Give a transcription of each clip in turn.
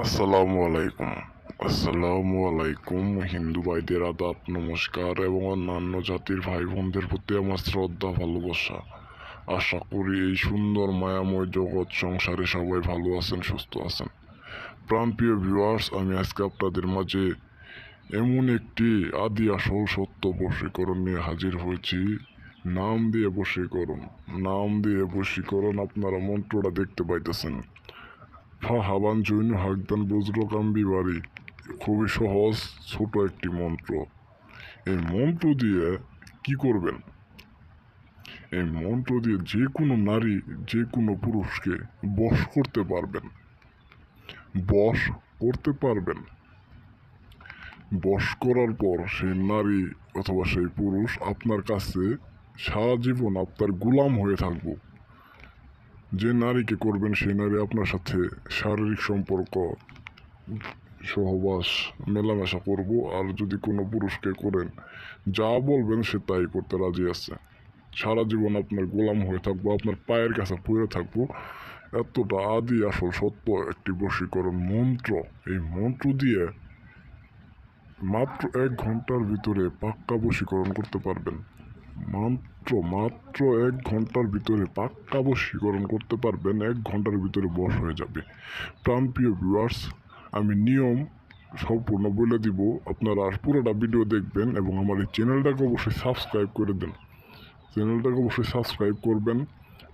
আসসালামু আলাইকুম। আসসালামু আলাইকুম। হিন্দু ভাইদের আদাব, নমস্কার এবং অন্যান্য জাতির ভাই বোনদের প্রতি আমার শ্রদ্ধা, ভালোবাসা। আশা করি এই সুন্দর, মায়াময় জগৎ সংসারে সবাই ভালো আছেন, সুস্থ আছেন। প্রাণপ্রিয় ভিউয়ার্স আমি আজকে আপনাদের মাঝে এমন একটি আদি আসল সত্য বশীকরণ নিয়ে হাজির হয়েছি। নাম দিয়ে বশীকরণ। নাম দিয়ে বশীকরণ আপনারা মন্ত্রটা দেখতে পাইতেছেন। ফা হাবান জৈন হাকদান বজ্রকাম বিবারি। খুবই সহজ, ছোট একটি মন্ত্র। এই মন্ত্র দিয়ে কি করবেন? এই মন্ত্র দিয়ে যে কোনো নারী, যে কোনো পুরুষকে বশ করতে পারবেন। বশ করতে পারবেন। বশ করার পর সেই নারী অথবা সেই পুরুষ আপনার কাছে সারা জীবন আপনার গোলাম হয়ে থাকব। যে নারীকে করবেন সেই নারী আপনার সাথে শারীরিক সম্পর্ক সহবাস, মেলামেশা করব। আর যদি কোনো পুরুষকে করেন, যা বলবেন সে তাই করতে রাজি আছে। সারা জীবন আপনার গোলাম হয়ে থাকব, আপনার পায়ের কাছে পড়ে থাকব। এতটা আদি, আসল, সত্য একটি বশীকরণ মন্ত্র। এই মন্ত্র দিয়ে মাত্র এক ঘণ্টার ভিতরে পাক্কা বশীকরণ করতে পারবেন। মাত্র মাত্র এক ঘণ্টার ভিতরে পাক্কা বশীকরণ করতে পারবেন, এক ঘণ্টার ভিতরে বস হয়ে যাবে। প্রাণপ্রিয় ভিউয়ার্স আমি নিয়ম সম্পূর্ণ বলে দিব, আপনারা পুরোটা ভিডিও দেখবেন এবং আমার এই চ্যানেলটাকে অবশ্যই সাবস্ক্রাইব করে দেন। চ্যানেলটাকে অবশ্যই সাবস্ক্রাইব করবেন,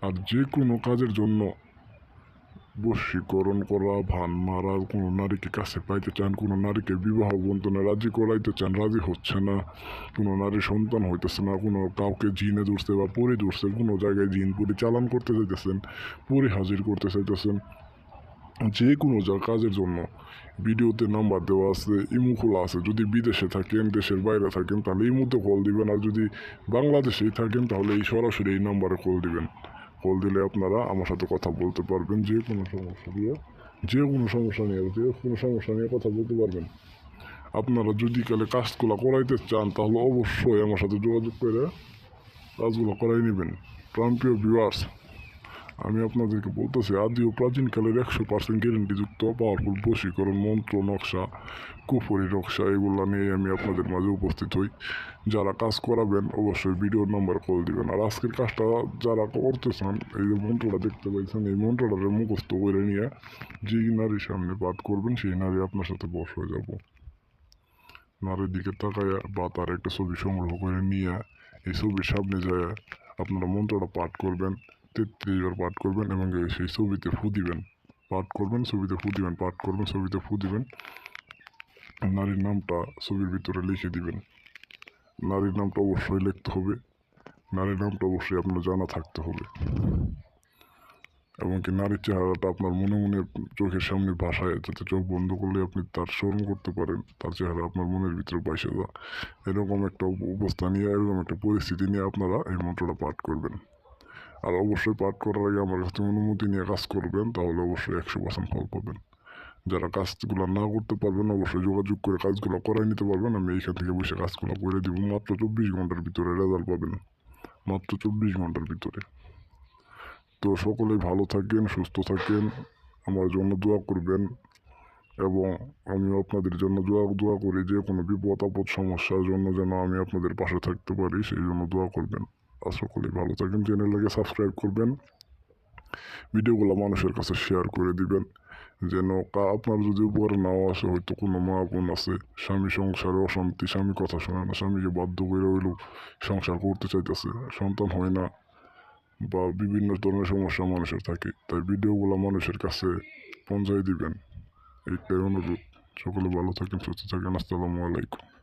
আর যে কোনো কাজের জন্য বশীকরণ করা, ভান মারা, কোনো নারীকে কাছে পাইতে চান, কোনো নারীকে বিবাহ বন্ধনে রাজি করাইতে চান, রাজি হচ্ছে না। কোনো নারী সন্তান হইতেছে না, কোনো কাউকে জিনে ধরছে বা পরি ধরছে, কোনো জায়গায় জিন পরি চালান করতে চাইতেছেন পরি হাজির করতে চাইতেছেন। যে কোনো যা কাজের জন্য ভিডিওতে নাম্বার দেওয়া আছে, ইমু খোলা আছে। যদি বিদেশে থাকেন, দেশের বাইরে থাকেন, তাহলে ইমুতে কল দিবেন। আর যদি বাংলাদেশেই থাকেন, তাহলে এই সরাসরি এই নাম্বারে কল দিবেন। কল দিলে আপনারা আমার সাথে কথা বলতে পারবেন, যে কোনো সমস্যা নিয়ে, যে কোনো সমস্যা নিয়ে, যে কোনো সমস্যা নিয়ে কথা বলতে পারবেন। আপনারা যদি কালে কাজগুলো করাইতে চান, তাহলে অবশ্যই আমার সাথে যোগাযোগ করে কাজগুলো করাই নেবেন। প্রাণপ্রিয় ভিউয়ার্স আমি আপনাদেরকে বলতেছি আদি ও প্রাচীনকালের একশো পার্সেন্ট গ্যারেন্টিযুক্ত পাওয়ারফুল বশীকরণ মন্ত্র, নকশা, কুফরি নকশা, এগুলো নিয়ে আমি আপনাদের মাঝে উপস্থিত হই। যারা কাজ করাবেন, অবশ্যই ভিডিওর নাম্বার কল দিবেন। আর আজকের কাজটা যারা করতে চান এই যে মন্ত্রটা দেখতে পাইছেন, এই মন্ত্রটারে মুখস্থ করে নিয়ে যেই নারীর সামনে পাঠ করবেন, সেই নারী আপনার সাথে বস হয়ে যাব। নারীর দিকে তাকায় বা তার একটা ছবি সংগ্রহ করে নিয়ে এই ছবির সামনে যায় আপনারা মন্ত্রটা পাঠ করবেন। তেত্রিশ বার পাঠ করবেন এবং সেই ছবিতে ফু দিবেন। পাঠ করবেন, ছবিতে ফু দিবেন, পাঠ করবেন, ছবিতে ফু দিবেন। নারীর নামটা ছবির ভিতরে লিখে দিবেন। নারীর নামটা অবশ্যই লিখতে হবে। নারীর নামটা অবশ্যই আপনার জানা থাকতে হবে। এবং কি নারীর চেহারাটা আপনার মনে মনে চোখের সামনে ভাসায় যাতে চোখ বন্ধ করলে আপনি তার স্মরণ করতে পারেন, তার চেহারা আপনার মনের ভিতরে বাইসে যা এরকম একটা অবস্থা নিয়ে, এরকম একটা পরিস্থিতি নিয়ে আপনারা এই মন্ত্রটা পাঠ করবেন। আর অবশ্যই পাঠ করার আগে আমার কাছে অনুমতি নিয়ে কাজ করবেন, তাহলে অবশ্যই একশো পার্সেন্ট ফল পাবেন। যারা কাজগুলো না করতে পারবেন, অবশ্যই যোগাযোগ করে কাজগুলো করাই নিতে পারবেন। আমি এইখান থেকে বসে কাজগুলো করে দিব। মাত্র চব্বিশ ঘণ্টার ভিতরে রেজাল্ট পাবেন। মাত্র চব্বিশ ঘণ্টার ভিতরে। তো সকলেই ভালো থাকেন, সুস্থ থাকেন। আমার জন্য দোয়া করবেন এবং আমি আপনাদের জন্য দোয়া দোয়া করি যে কোনো বিপদ আপদ, সমস্যার জন্য যেন আমি আপনাদের পাশে থাকতে পারি, সেই জন্য দোয়া করবেন। আর সকলেই ভালো থাকেন। চ্যানেলটাকে সাবস্ক্রাইব করবেন। ভিডিওগুলো মানুষের কাছে শেয়ার করে দিবেন। যেন আপনার যদি উপরে নাও আসে, হয়তো কোনো মা বোন আছে, স্বামী সংসারে অশান্তি, স্বামী কথা শোনে না, স্বামীকে বাধ্য করে হইলেও সংসার করতে চাইতেছে, সন্তান হয় না বা বিভিন্ন ধরনের সমস্যা মানুষের থাকে, তাই ভিডিওগুলো মানুষের কাছে পৌঁছাই দিবেন। এইটাই অনুরোধ। সকলে ভালো থাকেন, সুস্থ থাকেন। আসসালামু আলাইকুম।